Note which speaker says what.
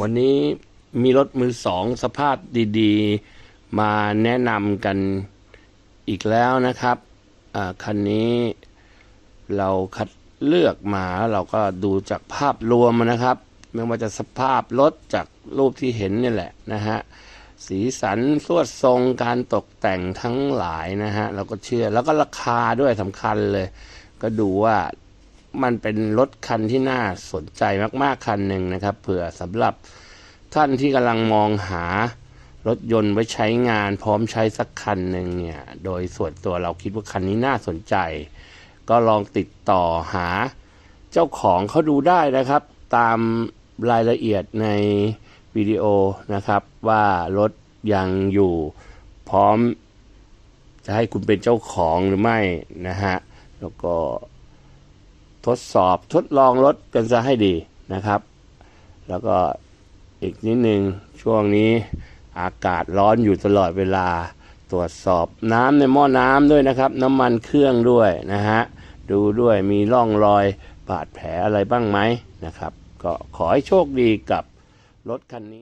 Speaker 1: วันนี้มีรถมือสองสภาพดีๆ มาแนะนำกันอีกแล้วนะครับคันนี้เราคัดเลือกมาแล้วเราก็ดูจากภาพรวมนะครับ ไม่ว่าจะสภาพรถจากรูปที่เห็นนี่แหละนะฮะสีสันสวดทรงการตกแต่งทั้งหลายนะฮะเราก็เชื่อแล้วก็ราคาด้วยสำคัญเลย ก็ดูว่า มันเป็นรถคันที่น่าสนใจมากๆคันหนึ่งนะครับ เผื่อสำหรับท่านที่กำลังมองหารถยนต์ไว้ใช้งานพร้อมใช้สักคันหนึ่งเนี่ย โดยส่วนตัวเราคิดว่าคันนี้น่าสนใจ ก็ลองติดต่อหาเจ้าของเขาดูได้นะครับ ตามรายละเอียดในวิดีโอนะครับ ว่ารถยังอยู่พร้อมจะให้คุณเป็นเจ้าของหรือไม่นะฮะ แล้วก็ ทดสอบทดลองรถกันซะให้ดีนะครับ แล้วก็อีกนิดหนึ่งช่วงนี้อากาศร้อนอยู่ตลอดเวลาตรวจสอบน้ำในหม้อน้ำด้วยนะครับ น้ำมันเครื่องด้วยนะฮะดูด้วยมีร่องรอยบาดแผลอะไรบ้างไหมนะครับ ก็ขอให้โชคดีกับรถคันนี้